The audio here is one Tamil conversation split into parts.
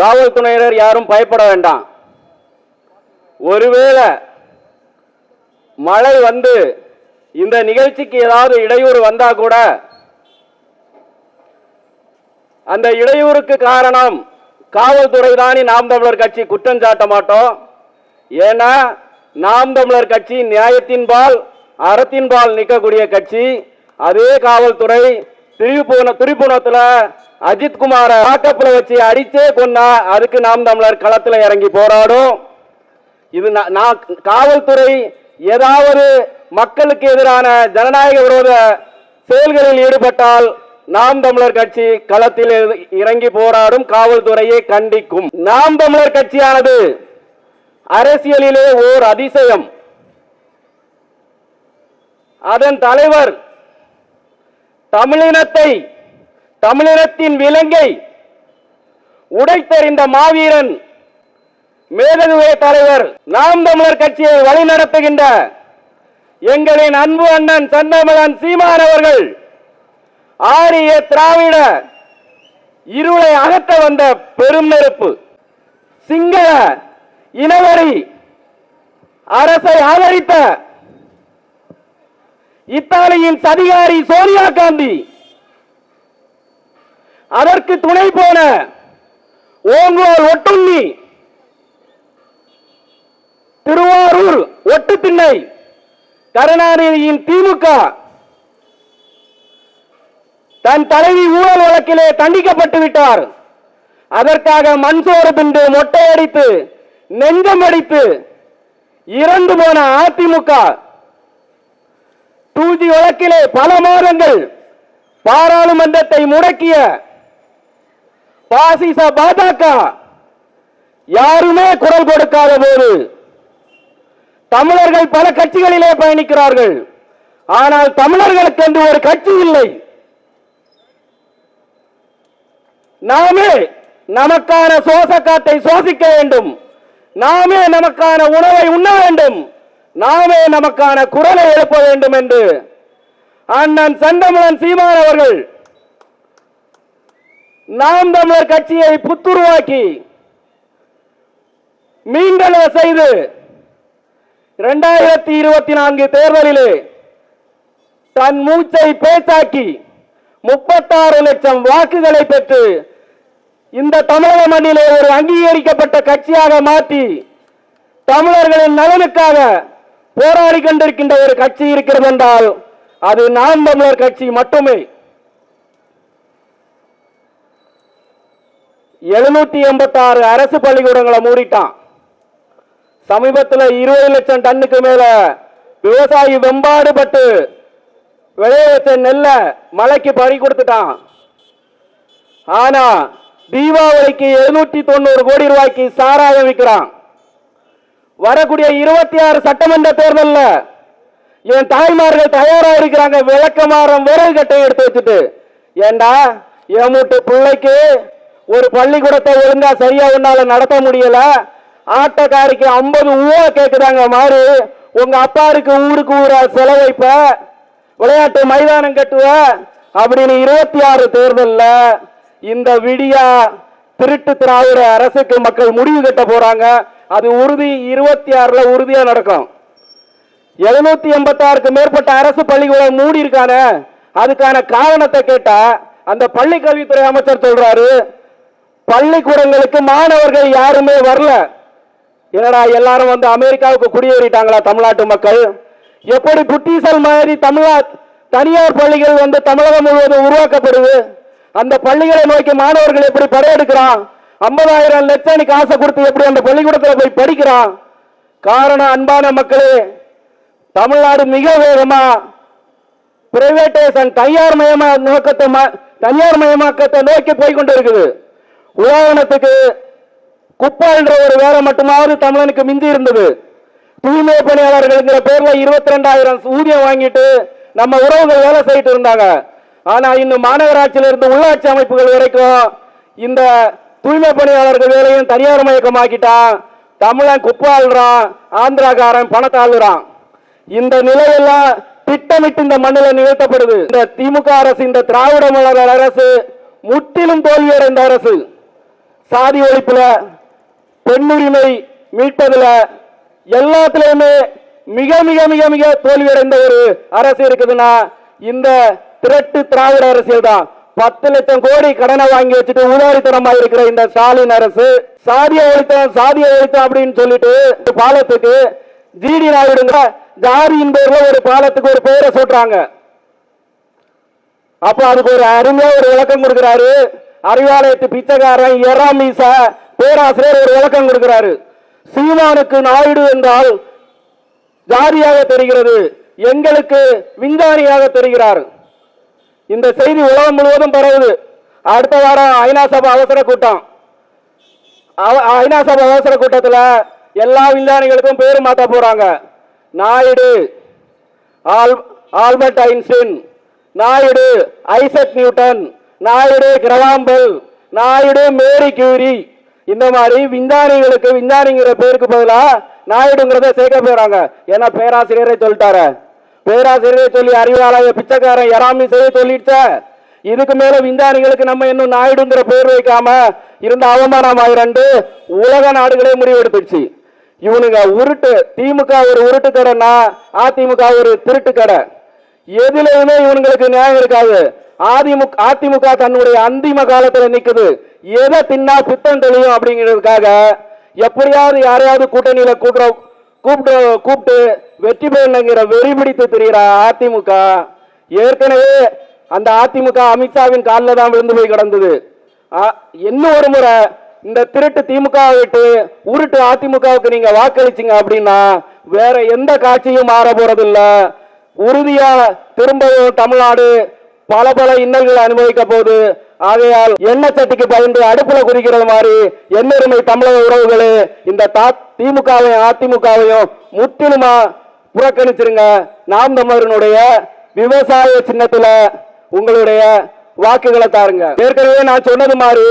காவல்துறையினர் யாரும் பயப்பட வேண்டாம். ஒருவேளை மழை வந்து இந்த நிகழ்ச்சிக்கு ஏதாவது இடையூறு வந்தா கூட அந்த இடையூறுக்கு காரணம் காவல்துறை தானே. நாம் தமிழர் கட்சி குற்றம் சாட்ட மாட்டோம். ஏன்னா நாம் தமிழர் கட்சி நியாயத்தின்பால் அறத்தின்பால் நிற்கக்கூடிய கட்சி. அதே காவல்துறை திரிபுவன திரிபுவனத்துல அஜித் குமார வாக்கப்புல வச்சு அடிச்சே கொண்டா அதுக்கு நாம் தமிழர் களத்துல இறங்கி போராடும். இது நான் காவல்துறை ஏதாவது மக்களுக்கு எதிரான ஜனநாயக விரோத செயல்களில் ஈடுபட்டால் நாம் தமிழர் கட்சி களத்தில் இற- இறங்கி போராடும் காவல்துறையை கண்டிக்கும். நாம் தமிழர் கட்சியானது அரசியலிலே ஓர் அதிசயம். அதன் தலைவர் தமிழினத்தை தமிழினத்தின் விலங்கை உடைத்தெறிந்த மாவீரன் மேலதுவை தலைவர் நாம் தமிழர் கட்சியை வழிநடத்துகின்ற எங்களின் அன்பு அண்ணன் சந்தமலன் சீமான் அவர்கள் ஆரிய திராவிட இருளை அகற்ற வந்த பெரும் நெருப்பு. சிங்கள இனவரி அரசை ஆதரித்த இத்தாலியின் சதிகாரி சோனியா காந்தி அதற்கு துணை போன ஓங்கோல் ஒட்டுண்ணி திருவாரூர் ஒட்டுத்திண்ணை கருணாநிதியின் திமுக தன் தலைவி ஊழல் வழக்கிலே தண்டிக்கப்பட்டு விட்டார். அதற்காக மண்சோறு மொட்டை மொட்டையடித்து நெஞ்சம் அடித்து இறந்து போன அதிமுக. டூஜி வழக்கிலே பல மாதங்கள் பாராளுமன்றத்தை முடக்கிய பாசிச பாஜக. யாருமே குரல் கொடுக்காத போது தமிழர்கள் பல கட்சிகளிலே பயணிக்கிறார்கள். ஆனால் தமிழர்களுக்கு என்று ஒரு கட்சி இல்லை. நாமே நமக்கான சுவாசக்காற்றை சுவாசிக்க வேண்டும். நாமே நமக்கான உணவை உண்ண வேண்டும். நாமே நமக்கான குரலை எழுப்ப வேண்டும் என்று அண்ணன் செந்தமிழன் சீமான் அவர்கள் நாம் தமிழர் கட்சியை புத்துருவாக்கி மீண்டல செய்து இரண்டாயிரத்தி இருபத்தி நான்கு தேர்தலிலே தன் மூச்சை பேச்சாக்கி முப்பத்தாறு லட்சம் வாக்குகளை பெற்று இந்த தமிழக மண்ணிலே ஒரு அங்கீகரிக்கப்பட்ட கட்சியாக மாற்றி தமிழர்களின் நலனுக்காக போராடி கொண்டிருக்கின்ற ஒரு கட்சி இருக்கிறது என்றால் அது நாம் தமிழர் கட்சி மட்டுமே. எழுநூத்தி எண்பத்தி ஆறு அரசு பள்ளிக்கூடங்களை மூடிட்டான். சமீபத்தில் இருபது லட்சம் டன்னுக்கு மேல விவசாயி வெம்பாடுபட்டு விளைய வச்ச நெல்ல மலைக்கு பறி கொடுத்துட்டான். ஆனா தீபாவளிக்கு எழுநூத்தி தொண்ணூறு கோடி ரூபாய்க்கு சாராயம் விற்கிறான் வரக்கூடிய இருபத்தி ஆறு சட்டமன்ற தேர்தலில் என் தாய்மார்கள் தயாரா இருக்கிறாங்க விளக்கமாறம் விறகு கட்டை எடுத்து வச்சுட்டு. ஏண்டா என் மூட்டு பிள்ளைக்கு ஒரு பள்ளிக்கூடத்தை ஒழுங்கா சரியா உன்னால நடத்த முடியல. ஆட்டக்காரிக்கு ஐம்பது ஊவா கேட்குறாங்க மாறு உங்க அப்பாருக்கு ஊருக்கு ஊரா செலவைப்ப விளையாட்டு மைதானம் கட்டுவ. அப்படின்னு இருபத்தி ஆறு தேர்தலில் இந்த விடியா திருட்டு திராவிட அரசுக்கு மக்கள் முடிவு கட்ட போறாங்க. அது உறுதி இருபத்தி ஆறுல உறுதியா நடக்கும். எழுநூத்தி எண்பத்தாறுக்கு மேற்பட்ட அரசு பள்ளிக்கூடம் மூடி இருக்கானே அதுக்கான காரணத்தை கேட்டா அந்த பள்ளி கல்வித்துறை அமைச்சர் சொல்றாரு. பள்ளிக்கூடங்களுக்கு மாணவர்கள் யாருமே வரல. என்னடா எல்லாரும் வந்து அமெரிக்காவுக்கு குடியேறிட்டாங்களா தமிழ்நாட்டு மக்கள்? எப்படி புட்டிசல் மாதிரி தமிழா தனியார் பள்ளிகள் வந்து தமிழகம் முழுவதும் உருவாக்கப்படுது? அந்த பள்ளிகளை நோக்கி மாணவர்கள் எப்படி படையெடுக்கிறான்? ஐம்பதாயிரம் லட்சம் காசை கொடுத்து எப்படி அந்த பள்ளிக்கூடத்தில் போய் படிக்கிறான்? காரணம் அன்பான மக்களே தமிழ்நாடு மிக வேகமா பிரைவேட்டைசன் தனியார் மயமா நோக்கத்தை ம- தனியார் மயமாக்கத்தை நோக்கி போய்கொண்டு இருக்குது உதாரணத்துக்கு குப்பான்ற ஒரு வேலை மட்டுமாவது தமிழனுக்கு மிந்தி இருந்தது. தூய்மை பணியாளர்கள்ங்கிற பேர்ல இருபத்தி ரெண்டாயிரம் ஊதியம் வாங்கிட்டு நம்ம உறவுகள் வேலை செய்யிட்டு இருந்தாங்க. ஆனா இன்னும் மாநகராட்சியில இருந்து உள்ளாட்சி அமைப்புகள் வரைக்கும் இந்த தூய்மை பணியாளர்கள் வேலையும் தனியார் மயக்கமாக்கிட்டான் தமிழன் குப்பாளுறான் ஆந்திராக்காரன் பணத்தை ஆளுறான் இந்த நிலையெல்லாம் திட்டமிட்டு இந்த மண்ணில் நிகழ்த்தப்படுது. இந்த திமுக அரசு இந்த திராவிட மலர் அரசு முற்றிலும் தோல்வியடைந்த அரசு. சாதி ஒழிப்புல பெண்ணுரிமை மீட்பதுல எல்லாத்துலயுமே மிக மிக மிக மிக தோல்வியடைந்த ஒரு அரசு இருக்குதுன்னா இந்த திரட்டு திராவிட அரசியல் தான். பத்து லட்சம் கோடி கடனை வாங்கி வச்சுட்டு உதாரித்தனமா இருக்கிற இந்த ஸ்டாலின் அரசு சாதிய ஒழித்தம் சாதிய ஒழித்தம் அப்படின்னு சொல்லிட்டு பாலத்துக்கு ஜிடி நாயுடுங்க ஜாதியின் பேர்ல ஒரு பாலத்துக்கு ஒரு பெயரை சொல்றாங்க அப்ப அதுக்கு ஒரு அருமையா ஒரு விளக்கம் கொடுக்கிறாரு. அறிவாலயத்து பிச்சைக்காரன் எராமீசா பேராசிரியர் ஒரு விளக்கம் கொடுக்கிறாரு. சீமானுக்கு நாயுடு என்றால் ஜாதியாக தெரிகிறது எங்களுக்கு விஞ்ஞானியாக தெரிகிறார். இந்த செய்தி உலகம் முழுவதும் பரவுது. அடுத்த வாரம் ஐநா சபை அவசர கூட்டம். அவ- ஐநா சபை அவசர கூட்டத்தில் எல்லா விஞ்ஞானிகளுக்கும் பேர் மாற்ற போறாங்க. Naidu all Albert Einstein Naidu Isaac Newton Naidu Graham Bell Naidu Marie Curie இந்த மாதிரி விஞ்ஞானிகளுக்கு விஞ்ஞானிங்கிற பேருக்கு பதிலாக நாயுடுங்கிறத சேர்க்க போயிறாங்க ஏன்னா பேராசிரியரை சொல்லிட்டாரு. பேராசிரியரை சொல்லி அறிவாலய பிச்சைக்காரன் எராமி செய்ய சொல்லிடுச்ச. இதுக்கு மேல விஞ்ஞானிகளுக்கு நம்ம இன்னும் நாயுடுங்கிற பேர் வைக்காம இருந்த அவமானம் ஆயிரண்டு உலக நாடுகளே முடிவெடுத்துச்சு இவனுங்க உருட்டு திமுக ஒரு உருட்டு கடைன்னா அதிமுக ஒரு திருட்டு கடை. எதுலையுமே இவனுங்களுக்கு நியாயம் இருக்காது. அதிமுக அதிமுக தன்னுடைய அந்திம காலத்துல நிக்குது. எதை தின்னா பித்தம் தெளியும் அப்படிங்கிறதுக்காக எப்படியாவது யாரையாவது கூட்டணியில கூட்டுற கூப்பிட்டு கூப்பிட்டு வெற்றி பெறணுங்கிற வெறி பிடித்து தெரிகிற அதிமுக ஏற்கனவே அந்த அதிமுக அமித்ஷாவின் காலில் தான் விழுந்து போய் கிடந்தது. இன்னும் ஒரு முறை இந்த திருட்டு திமுக விட்டு உருட்டு அதிமுகவுக்கு நீங்க வாக்களிச்சீங்க அப்படின்னா வேற எந்த காட்சியும் மாற போறதில்லை உறுதியா திரும்பவும் தமிழ்நாடு பல பல இன்னல்களை அனுபவிக்க போது ஆகையால் எண்ணெய் சட்டிக்கு பயந்து அடுப்புல குறிக்கிறது மாதிரி எண்ணெருமை தமிழக உறவுகளே இந்த தா- திமுகவையும் அதிமுகவையும் முற்றிலுமா புறக்கணிச்சிருங்க. நாம் தமிழனுடைய விவசாய சின்னத்துல உங்களுடைய வாக்குகளை தாருங்க. ஏற்கனவே நான் சொன்னது மாதிரி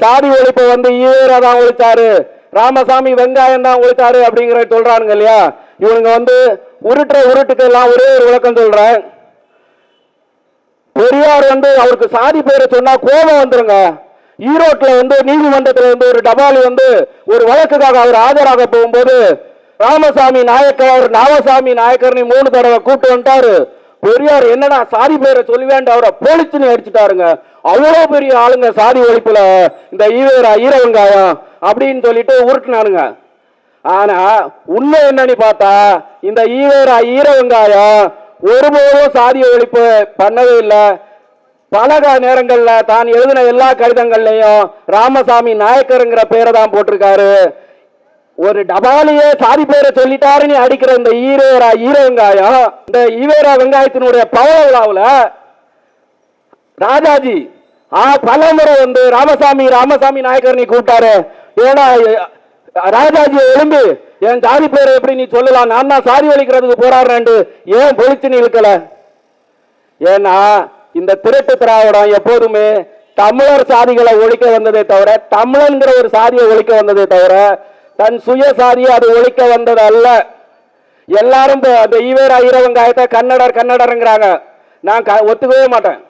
சாதி ஒழிப்பை வந்து ஈவேரா தான் ஒழிச்சாரு ராமசாமி வெங்காயம் தான் ஒழித்தாரு அப்படிங்கிற சொல்றானுங்க இல்லையா? இவனுங்க வந்து உருட்டுற உருட்டுக்கு எல்லாம் ஒரே ஒரு விளக்கம் சொல்றேன். பெரியார் வந்து அவருக்கு சாதி பேரை சொன்னா கோபம் வந்துருங்க. ஈரோட்ல வந்து நீதிமன்றத்தில் வந்து ஒரு டபாலி வந்து ஒரு வழக்குக்காக அவர் ஆஜராக போகும்போது ராமசாமி நாயக்கர் நாகசாமி நாயக்கர்னு மூணு தடவை கூப்பிட்டு வந்துட்டாரு. பெரியார் என்னடா சாதி பேரை சொல்லுவேன் அவரை போலிச்சுன்னு அடிச்சுட்டாருங்க. அவ்வளோ பெரிய ஆளுங்க சாதி ஒழிப்புல இந்த ஈவேரா ஈரவங்காயம் அப்படின்னு சொல்லிட்டு உருட்டுனானுங்க. ஆனா உண்மை என்னன்னு பார்த்தா இந்த ஈவேரா ஈரவங்காயம் ஒருபோதும் சாதிய ஒழிப்பு பண்ணவே இல்லை. பல நேரங்களில் தான் எழுதின எல்லா கடிதங்கள்லையும் ராமசாமி நாயக்கருங்கிற பேரை தான் போட்டிருக்காரு. ஒரு டபாலியே சாதி பேரை சொல்லிட்டாருன்னு அடிக்கிற இந்த ஈரேரா ஈர வெங்காயம் இந்த ஈவேரா வெங்காயத்தினுடைய பவள விழாவில் ராஜாஜி ஆ பல முறை வந்து ராமசாமி ராமசாமி நாயக்கர் நீ கூப்பிட்டாரு. ஏன்னா ராஜாஜியை ராஜாஜி எழும்பு என் ஜாதி பேரை எப்படி நீ சொல்லலாம்? நான் தான் சாதி ஒழிக்கிறதுக்கு போராடுறேன் ஏன் பொழிச்சு நீ இழுக்கல? ஏன்னா இந்த திருட்டு திராவிடம் எப்போதுமே தமிழர் சாதிகளை ஒழிக்க வந்ததே தவிர தமிழன்கிற ஒரு சாதியை ஒழிக்க வந்ததே தவிர தன் சுய சாதியை அது ஒழிக்க வந்தது அல்ல எல்லாரும் அந்த ஈவேரா ஈரவங்காயத்தை கன்னடர் கன்னடருங்கிறாங்க. நான் க- ஒத்துக்கவே மாட்டேன்.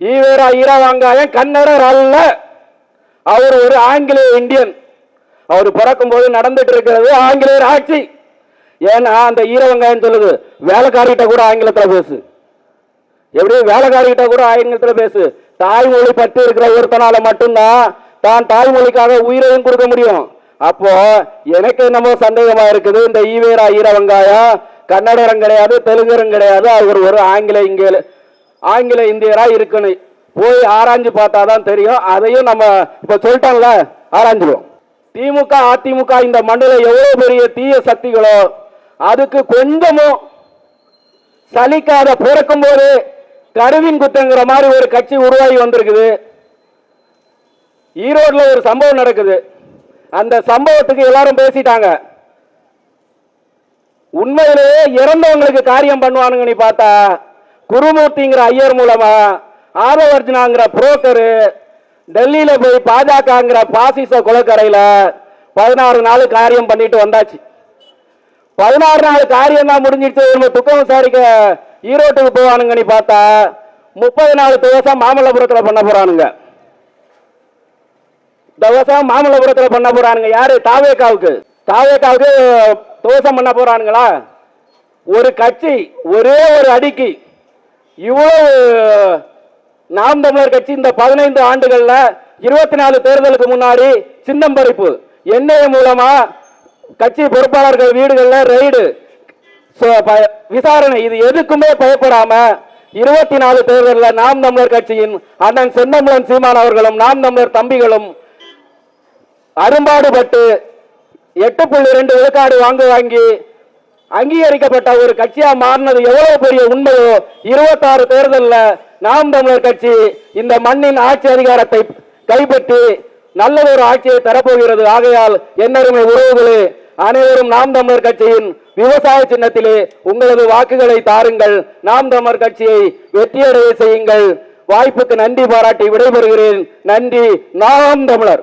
ஈவேரா ஈரவங்காயம் கன்னடர் அல்ல. அவர் ஒரு ஆங்கிலேய இந்தியன். அவர் பிறக்கும் போது நடந்துட்டு இருக்கிறது ஆங்கிலேயர் ஆட்சி. ஏன்னா அந்த ஈரவங்காயம் சொல்லுது வேலைக்காரிகிட்ட கூட ஆங்கிலத்தில் பேசு. எப்படியும் வேலைக்காரிகிட்ட கூட ஆங்கிலத்தில் பேசு. தாய்மொழி பற்றி இருக்கிற ஒருத்தனால மட்டும்தான் தான் தாய்மொழிக்காக உயிரையும் கொடுக்க முடியும். அப்போ எனக்கு என்னமோ சந்தேகமா இருக்குது இந்த ஈவேரா ஈரவங்காயம் கன்னடரும் கிடையாது தெலுங்கரும் கிடையாது அவர் ஒரு ஆங்கில இங்கே ஆங்கில இந்தியரா இருக்குன்னு. போய் ஆராய்ஞ்சு பார்த்தாதான் தெரியும் அதையும் நம்ம இப்ப சொல்லிட்டோம்ல ஆராய்ஞ்சிடுவோம். திமுக அதிமுக இந்த மண்ணில் எவ்வளவு பெரிய தீய சக்திகளோ அதுக்கு கொஞ்சமும் சலிக்காத பிறக்கும் போது கருவின் குத்தங்கிற மாதிரி ஒரு கட்சி உருவாகி வந்திருக்குது. ஈரோடுல ஒரு சம்பவம் நடக்குது. அந்த சம்பவத்துக்கு எல்லாரும் பேசிட்டாங்க. உண்மையிலேயே இறந்தவங்களுக்கு காரியம் பண்ணுவானுங்கன்னு பார்த்தா. குருமூர்த்திங்கிற ஐயர் மூலமா ஆதவர்ஜனாங்கிற புரோக்கரு டெல்லியில போய் பாஜகங்கிற பாசிச குளக்கரையில பதினாறு நாள் காரியம் பண்ணிட்டு வந்தாச்சு. பதினாறு நாள் காரியம் தான் முடிஞ்சிடுச்சு. நம்ம துக்கம் விசாரிக்க ஈரோட்டுக்கு போவானுங்கன்னு பார்த்தா முப்பது நாள் விவசாயம் மாமல்லபுரத்தில் பண்ண போறானுங்க. இந்த மாமல்லபுரத்தில் பண்ண போறானுங்க. யாரு? தாவேக்காவுக்கு. தாவேக்காவுக்கு தோசம் பண்ண போறானுங்களா? ஒரு கட்சி ஒரே ஒரு அடிக்கு. இவ்வளவு நாம் தமிழர் கட்சி இந்த பதினைந்து ஆண்டுகள்ல இருபத்தி நாலு தேர்தலுக்கு முன்னாடி சின்னம் பறிப்பு என்ஐஏ மூலமா கட்சி பொறுப்பாளர்கள் வீடுகள்ல ரெய்டு. விசாரணை. இது எதுக்குமே பயப்படாம இருபத்தி நாலு தேர்தலில் நாம் தமிழர் கட்சியின் அண்ணன் சென்னம்பலன் சீமான் அவர்களும் நாம் தமிழர் தம்பிகளும் அரும்பாடுபட்டு எட்டு புள்ளி ரெண்டு விழுக்காடு வாங்க வாங்கி அங்கீகரிக்கப்பட்ட ஒரு கட்சியா மாறினது எவ்வளவு பெரிய உண்மையோ இருபத்தாறு தேர்தலில் நாம் தமிழர் கட்சி இந்த மண்ணின் ஆட்சி அதிகாரத்தை கைப்பற்றி நல்ல ஒரு ஆட்சியை தரப்போகிறது. ஆகையால் என்னருமை உறவுகளே அனைவரும் நாம் தமிழர் கட்சியின் விவசாய சின்னத்திலே உங்களது வாக்குகளை தாருங்கள். நாம் தமிழர் கட்சியை வெற்றியடைய செய்யுங்கள். வாய்ப்புக்கு நன்றி பாராட்டி விடைபெறுகிறேன். நன்றி. நாம் தமிழர்.